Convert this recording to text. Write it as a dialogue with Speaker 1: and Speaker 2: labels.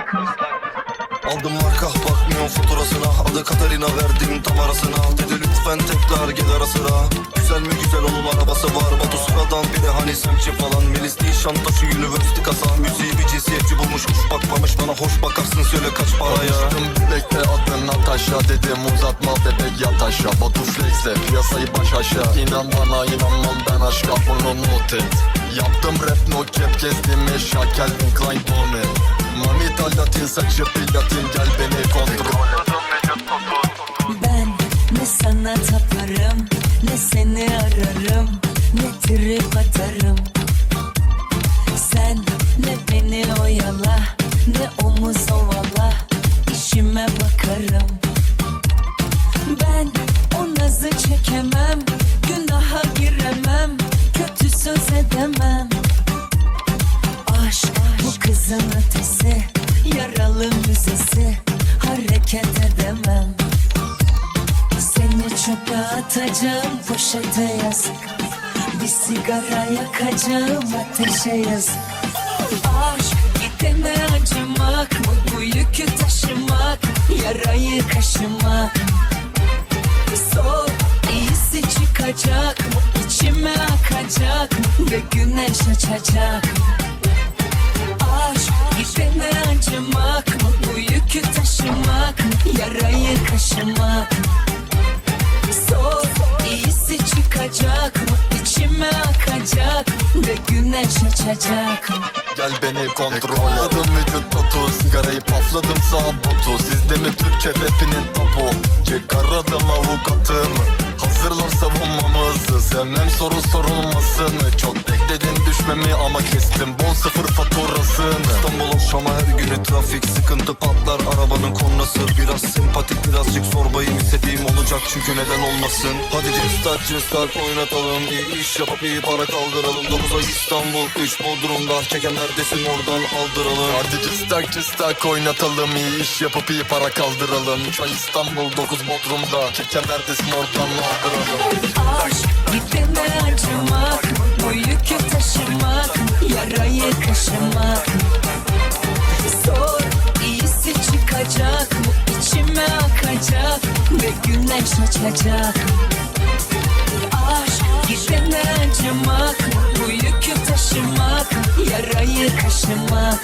Speaker 1: Aldım marka bakmıyorum faturasına. Adı Katarina verdim tam arasına Dedi lütfen tekrar gel ara sıra. Güzel mi güzel onun arabası var. Batu sıradan biri hani semçi falan. Melis Nişantaşı University kasa. Müziği bir cinsiyetçi bulmuş Hoş bakmamış. Bana hoş bakarsın söyle kaç paraya.
Speaker 2: Konuştum bilekte adın Natasha. Dedim uzatma bebek yat aşağı. Batu flexle piyasayı baş aşağı. İnan bana inanmam ben aşka. Bunu not et. Yaptım rap no cap kestim eşya. Calvin Klein Bonnet Mamita Latin saçı platin gel beni kontrol.
Speaker 3: Ben ne sana taparım Ne seni ararım Ne trip atarım. Sen ne beni oyala Ne omuz ovala İşime bakarım. Ben o nazı çekemem Günaha giremem Kötü söz edemem. Aşk bu kızın ötesi Yaralı müzesi Hareket edemem. Seni çöpe atacağım poşete yazık. Bir sigara yakacağım ateşe yazık. Aşk gidene acımak Bu, yükü taşımak Yarayı kaşımak. Soğuk iyisi çıkacak içime akacak Ve güneş açacak. Aşk gidene acımak Bu yükü taşımak Yarayı kaşımak Soğuk iyisi çıkacak içime akacak Ve güneş açacak
Speaker 2: Gel beni kontrol Adım vücut totu Sigarayı pafladım sağ botu Sizde mi Türkçe rapinin topu. Çıkardım avukatım Hazırlar savunmamızı Sevmem soru sorulmasını Çok bekledin düşmemi ama kestim. Bon sıfır faturasını.
Speaker 1: İstanbul akşama her günü trafik sıkıntı patlar arabanın kornası Biraz sempatik birazcık zorbayım istediğim olacak çünkü neden olmasın? Hadi cestat cestat oynatalım. İyi iş yapıp iyi para kaldıralım. 9 ay İstanbul 3 Bodrum'da. Çeken neredesin? Oradan aldıralım.
Speaker 2: Hadi cıstak cıstak oynatalım. İyi iş yapıp iyi para kaldıralım. Üç ay İstanbul 9 Bodrum'da. Çeken neredesin? Oradan aldıralım.
Speaker 3: Aşk gidene acımak Bu yükü taşımak Yarayı kaşımak. Sor iyisi çıkacak içime akacak Ve güneş açacak. Aşk gidene acımak Bu yükü taşımak. Yarayı kaşımak